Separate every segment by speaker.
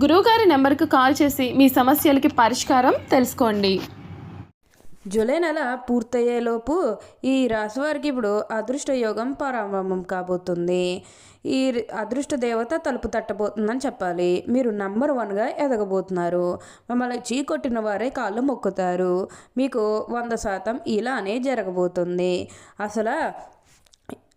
Speaker 1: గురువుగారి నెంబర్కు కాల్ చేసి మీ సమస్యలకి పరిష్కారం తెలుసుకోండి.
Speaker 2: జూలై నెల పూర్తయ్యేలోపు ఈ రాశివారికి ఇప్పుడు అదృష్ట యోగం ప్రారంభం కాబోతుంది. ఈ అదృష్ట దేవత తలుపు తట్టబోతుందని చెప్పాలి. మీరు నంబర్ వన్గా ఎదగబోతున్నారు. మిమ్మల్ని చీకొట్టిన వారే కాళ్ళు మొక్కుతారు. మీకు వంద శాతం ఇలానే జరగబోతుంది. అసలు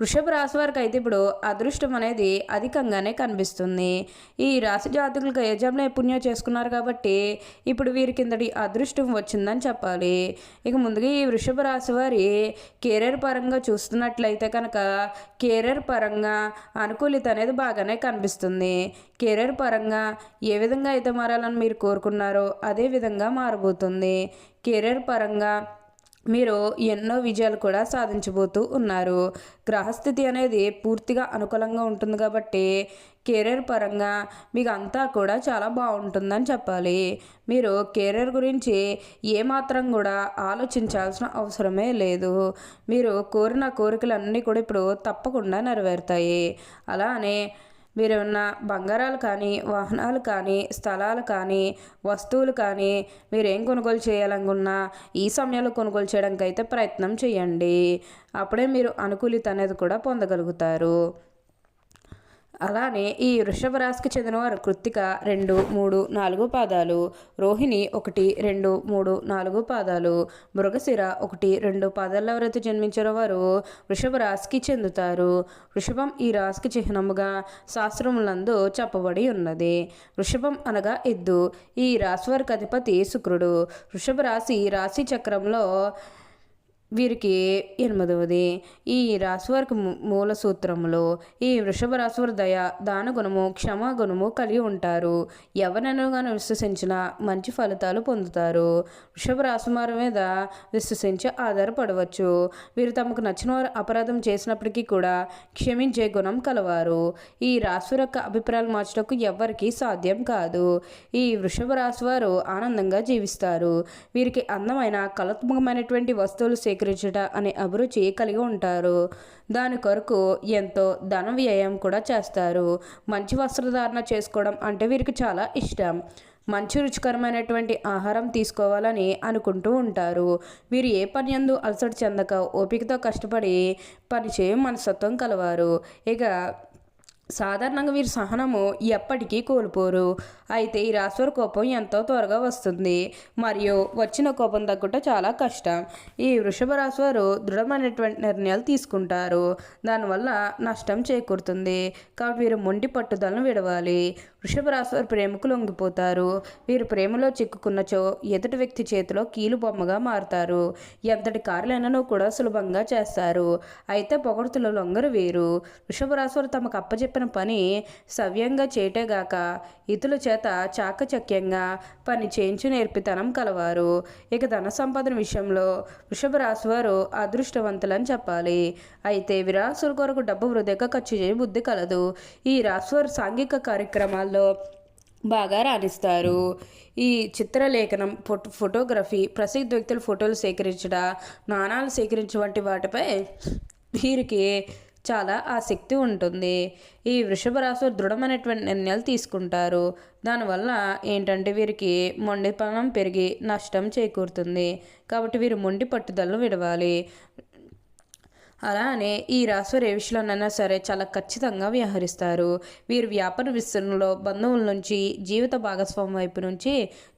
Speaker 2: వృషభ రాశి వారికి అయితే ఇప్పుడు అదృష్టం అనేది అధికంగానే కనిపిస్తుంది. ఈ రాశి జాతకులకు యజమాని పుణ్యం చేసుకున్నారు కాబట్టి ఇప్పుడు వీరి కిందటి అదృష్టం వచ్చిందని చెప్పాలి. ఇక ముందుగా ఈ వృషభ రాశి వారి కెరీర్ పరంగా చూస్తున్నట్లయితే కనుక కెరీర్ పరంగా అనుకూలిత అనేది బాగానే కనిపిస్తుంది. కెరీర్ పరంగా ఏ విధంగా అయితే మారాలని మీరు కోరుకున్నారో అదే విధంగా మారబోతుంది. కెరీర్ పరంగా మీరు ఎన్నో విజయాలు కూడా సాధించబోతూ ఉన్నారు. గ్రహస్థితి అనేది పూర్తిగా అనుకూలంగా ఉంటుంది కాబట్టి కెరీర్ పరంగా మీకు అంతా కూడా చాలా బాగుంటుందని చెప్పాలి. మీరు కెరీర్ గురించి ఏమాత్రం కూడా ఆలోచించాల్సిన అవసరమే లేదు. మీరు కోరిన కోరికలన్నీ కూడా ఇప్పుడు తప్పకుండా నెరవేరుతాయి. అలానే మీరు ఏమన్నా బంగారాలు కానీ వాహనాలు కానీ స్థలాలు కానీ వస్తువులు కానీ మీరేం కొనుగోలు చేయాలనుకున్నా ఈ సమయంలో కొనుగోలు చేయడానికి అయితే ప్రయత్నం చేయండి. అప్పుడే మీరు అనుకూలిత అనేది కూడా పొందగలుగుతారు. అలానే ఈ వృషభ రాశికి చెందినవారు కృత్తిక రెండు మూడు నాలుగు పాదాలు రోహిణి ఒకటి రెండు మూడు నాలుగు పాదాలు మృగశిర ఒకటి రెండు పాదాల్లో ఎవరైతే జన్మించిన వారు వృషభ రాశికి చెందుతారు. వృషభం ఈ రాశికి చిహ్నముగా శాస్త్రములందు చెప్పబడి ఉన్నది. వృషభం అనగా ఎద్దు. ఈ రాశి వారికి అధిపతి శుక్రుడు. వృషభ రాశి రాశి చక్రంలో వీరికి ఎనిమిదవది. ఈ రాశివారికి మూ- మూల సూత్రములో ఈ వృషభ రాశివారి దయ దాన గుణము క్షమా గుణము కలిగి ఉంటారు. ఎవరైనా విశ్వసించినా మంచి ఫలితాలు పొందుతారు. వృషభ రాశి వారి మీద విశ్వసించి ఆధారపడవచ్చు. వీరు తమకు నచ్చిన వారు అపరాధం చేసినప్పటికీ కూడా క్షమించే గుణం కలవారు. ఈ రాశి యొక్క అభిప్రాయాలు మార్చడానికి ఎవ్వరికీ సాధ్యం కాదు. ఈ వృషభ రాశి వారు ఆనందంగా జీవిస్తారు. వీరికి అందమైన కళాత్మకమైనటువంటి వస్తువులు సేకరించుట అనే అభిరుచి కలిగి ఉంటారు. దాని కొరకు ఎంతో ధన వ్యయం కూడా చేస్తారు. మంచి వస్త్రధారణ చేసుకోవడం అంటే వీరికి చాలా ఇష్టం. మంచి రుచికరమైనటువంటి ఆహారం తీసుకోవాలని అనుకుంటూ ఉంటారు. వీరు ఏ పని యందు అలసట చెందక ఓపికతో కష్టపడి పనిచేయ మనస్తత్వం కలవారు. ఇక సాధారణంగా వీరి సహనము ఎప్పటికీ కోల్పోరు. అయితే ఈ రాశివారి కోపం ఎంతో త్వరగా వస్తుంది. మరియు వచ్చిన కోపం తగ్గుట చాలా కష్టం. ఈ వృషభ రాశివారు దృఢమైనటువంటి నిర్ణయాలు తీసుకుంటారు. దానివల్ల నష్టం చేకూరుతుంది. కాబట్టి వీరు మొండి పట్టుదలను విడవాలి. వృషభ రాశివారు ప్రేమకు లొంగిపోతారు. వీరు ప్రేమలో చిక్కుకున్నచో ఎదుటి వ్యక్తి చేతిలో కీలు బొమ్మగా మారుతారు. ఎంతటి కార్యాలైనను కూడా సులభంగా చేస్తారు. అయితే పొగడుతుల లొంగరు వీరు. వృషభ రాశివారు తమకు అప్పచెప్పిన పని సవ్యంగా చేయటేగాక ఇతరుల చేత చాకచక్యంగా పని చేయించు నేర్పితనం కలవారు. ఇక ధన సంపాదన విషయంలో వృషభ రాశివారు అదృష్టవంతులని చెప్పాలి. అయితే విరాసుల కొరకు డబ్బు వృధాగా ఖర్చు చేయ బుద్ధి కలదు. ఈ రాశివారు సాంఘిక కార్యక్రమాల్లో బాగా రాణిస్తారు. ఈ చిత్రలేఖనం ఫోటో ఫోటోగ్రఫీ ప్రసిద్ధ వ్యక్తుల ఫోటోలు సేకరించడం నాణాలు సేకరించే వంటి వాటిపై వీరికి చాలా ఆసక్తి ఉంటుంది. ఈ వృషభ రాశి దృఢమైనటువంటి నిర్ణయాలు తీసుకుంటారు. దానివల్ల ఏంటంటే వీరికి మొండిపనం పెరిగి నష్టం చేకూరుతుంది. కాబట్టి వీరు మొండి పట్టుదలను విడవాలి. అలానే ఈ రాసు రేవిషులనైనా విషయంలోనైనా సరే చాలా ఖచ్చితంగా వ్యవహరిస్తారు. వీరు వ్యాపార విస్తరణలో బంధువుల నుంచి జీవిత భాగస్వామి వైపు నుంచి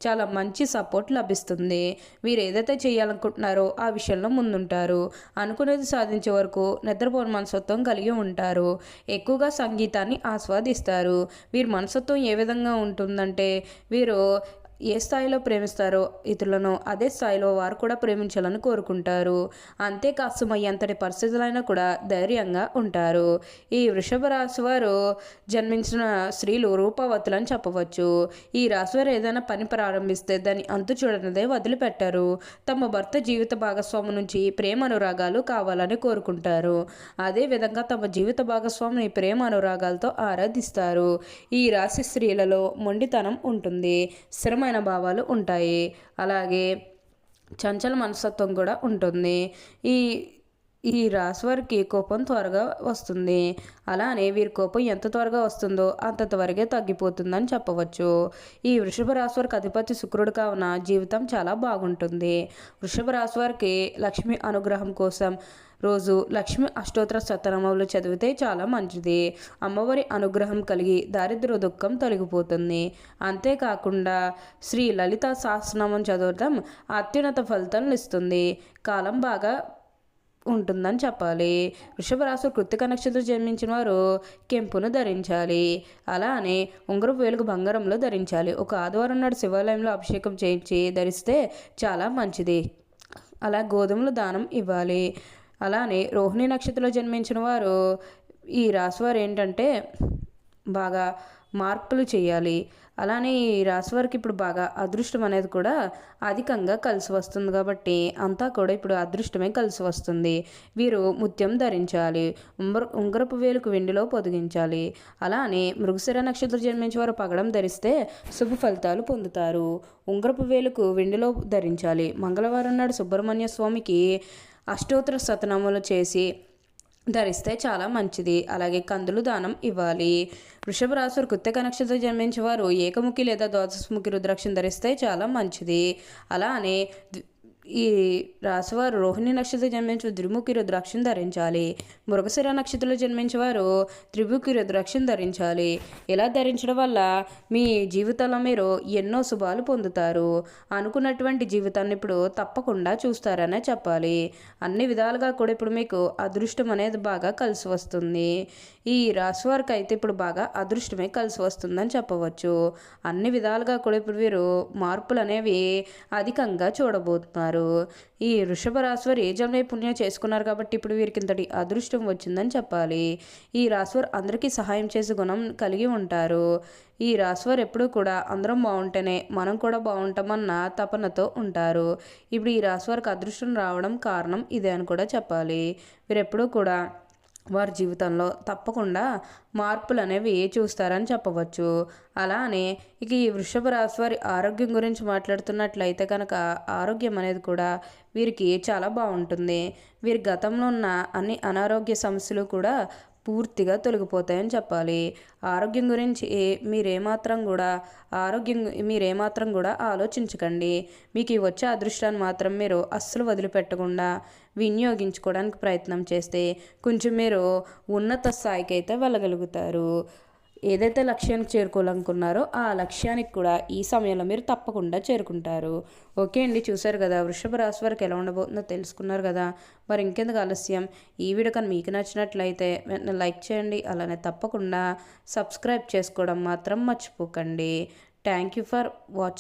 Speaker 2: చాలా మంచి సపోర్ట్ లభిస్తుంది. వీరు ఏదైతే చేయాలనుకుంటున్నారో ఆ విషయంలో ముందుంటారు. అనుకునేది సాధించే వరకు నిద్రపోని మనసత్వం కలిగి ఉంటారు. ఎక్కువగా సంగీతాన్ని ఆస్వాదిస్తారు. వీరి మనసత్వం ఏ విధంగా ఉంటుందంటే వీరు ఏ స్థాయిలో ప్రేమిస్తారో ఇతరులను అదే స్థాయిలో వారు కూడా ప్రేమించాలని కోరుకుంటారు. అంతేకాస్తం అంతటి పరిస్థితులైనా కూడా ధైర్యంగా ఉంటారు. ఈ వృషభ రాశి వారు జన్మించిన స్త్రీలు రూపవతులని చెప్పవచ్చు. ఈ రాశి వారు ఏదైనా పని ప్రారంభిస్తే దాన్ని అంతు చూడనిదే వదిలిపెట్టారు. తమ భర్త జీవిత భాగస్వామి నుంచి ప్రేమ అనురాగాలు కావాలని కోరుకుంటారు. అదేవిధంగా తమ జీవిత భాగస్వామిని ప్రేమ అనురాగాలతో ఆరాధిస్తారు. ఈ రాశి స్త్రీలలో మొండితనం ఉంటుంది. స్థిరమైన భావాలు ఉంటాయి. అలాగే చంచల మనస్తత్వం కూడా ఉంటుంది. ఈ ఈ రాశి వారికి కోపం త్వరగా వస్తుంది. అలానే వీరి కోపం ఎంత త్వరగా వస్తుందో అంత త్వరగా తగ్గిపోతుందని చెప్పవచ్చు. ఈ వృషభ రాశి వారికి అధిపతి శుక్రుడు కావున జీవితం చాలా బాగుంటుంది. వృషభ రాశి వారికి లక్ష్మి అనుగ్రహం కోసం రోజు లక్ష్మి అష్టోత్తర శతనామాలు చదివితే చాలా మంచిది. అమ్మవారి అనుగ్రహం కలిగి దారిద్ర దుఃఖం తొలగిపోతుంది. అంతేకాకుండా శ్రీ లలిత సహస్రనామం చదవటం అత్యున్నత ఫలితాలను ఇస్తుంది. కాలం బాగా ఉంటుందని చెప్పాలి. వృషభ రాశి కృత్తిక నక్షత్రం జన్మించిన వారు కెంపును ధరించాలి. అలానే ఉంగరపు వేలుగు బంగారంలో ధరించాలి. ఒక ఆదివారం నాడు శివాలయంలో అభిషేకం చేయించి ధరిస్తే చాలా మంచిది. అలా గోధుమలు దానం ఇవ్వాలి. అలానే రోహిణి నక్షత్రంలో జన్మించిన వారు ఈ రాశివారు ఏంటంటే బాగా మార్పులు చేయాలి. అలానే ఈ రాశి వారికి ఇప్పుడు బాగా అదృష్టం అనేది కూడా అధికంగా కలిసి వస్తుంది కాబట్టి అంతా కూడా ఇప్పుడు అదృష్టమే కలిసి వస్తుంది. వీరు ముత్యం ధరించాలి ఉంగర ఉంగరపు వేలుకు వెండిలో పొదిగించాలి. అలానే మృగశిర నక్షత్రం జన్మించే వారు పగడం ధరిస్తే శుభ ఫలితాలు పొందుతారు. ఉంగరపు వేలుకు వెండిలో ధరించాలి. మంగళవారం నాడు సుబ్రహ్మణ్య స్వామికి అష్టోత్తర శతనామాలు చేసి ధరిస్తే చాలా మంచిది. అలాగే కందులు దానం ఇవ్వాలి. వృషభ రాశి కృత్తిక నక్షత్రం జన్మించే వారు ఏకముఖి లేదా ద్వాదశముఖి రుద్రాక్షం ధరిస్తే చాలా మంచిది. అలానే ఈ రాశివారు రోహిణి నక్షత్రం జన్మించిన త్రిముఖి రుద్రాక్షం ధరించాలి. మృగశిర నక్షత్రంలో జన్మించేవారు త్రిముఖి రుద్రాక్షం ధరించాలి. ఇలా ధరించడం వల్ల మీ జీవితంలో మీరు ఎన్నో శుభాలు పొందుతారు. అనుకున్నటువంటి జీవితాన్ని ఇప్పుడు తప్పకుండా చూస్తారనే చెప్పాలి. అన్ని విధాలుగా కూడా ఇప్పుడు మీకు అదృష్టం అనేది బాగా కలిసి వస్తుంది. ఈ రాశి వారికి అయితే ఇప్పుడు బాగా అదృష్టమే కలిసి వస్తుందని చెప్పవచ్చు. అన్ని విధాలుగా కూడా ఇప్పుడు వీరు మార్పులు అనేవి అధికంగా చూడబోతున్నారు. ఈ వృషభ రాశ్వర్ ఏ జన్మే పుణ్యం చేసుకున్నారు కాబట్టి ఇప్పుడు వీరికి ఇంతటి అదృష్టం వచ్చిందని చెప్పాలి. ఈ రాశి వారు అందరికీ సహాయం చేసే గుణం కలిగి ఉంటారు. ఈ రాశి వారు ఎప్పుడూ కూడా అందరం బాగుంటేనే మనం కూడా బాగుంటామన్న తపనతో ఉంటారు. ఇప్పుడు ఈ రాశి వారికి అదృష్టం రావడం కారణం ఇదే అని కూడా చెప్పాలి. వీరు ఎప్పుడూ కూడా వారి జీవితంలో తప్పకుండా మార్పులు అనేవి చూస్తారని చెప్పవచ్చు. అలానే ఇక ఈ వృషభ రాశి వారి ఆరోగ్యం గురించి మాట్లాడుతున్నట్లయితే కనుక ఆరోగ్యం అనేది కూడా వీరికి చాలా బాగుంటుంది. వీరి గతంలో ఉన్న అన్ని అనారోగ్య సమస్యలు కూడా పూర్తిగా తొలగిపోతాయని చెప్పాలి. ఆరోగ్యం గురించి ఏ- మీరేమాత్రం కూడా ఆరోగ్యం మీరేమాత్రం కూడా ఆలోచించకండి. మీకు ఈ వచ్చే అదృష్టాన్ని మాత్రం మీరు అస్సలు వదిలిపెట్టకుండా వినియోగించుకోవడానికి ప్రయత్నం చేస్తే కొంచెం మీరు ఉన్నత స్థాయికి అయితే వెళ్ళగలుగుతారు. ఏదైతే లక్ష్యానికి చేరుకోవాలనుకున్నారో ఆ లక్ష్యానికి కూడా ఈ సమయంలో మీరు తప్పకుండా చేరుకుంటారు. ఓకే అండి చూసారు కదా వృషభ రాశి వారికి ఎలా ఉండబోతుందో తెలుసుకున్నారు కదా. మరి ఇంకెందుకు ఆలస్యం? ఈ వీడియో కానీ మీకు నచ్చినట్లయితే వెంటనే లైక్ చేయండి అలానే తప్పకుండా సబ్స్క్రైబ్ చేసుకోవడం మాత్రం మర్చిపోకండి. Thank you for watching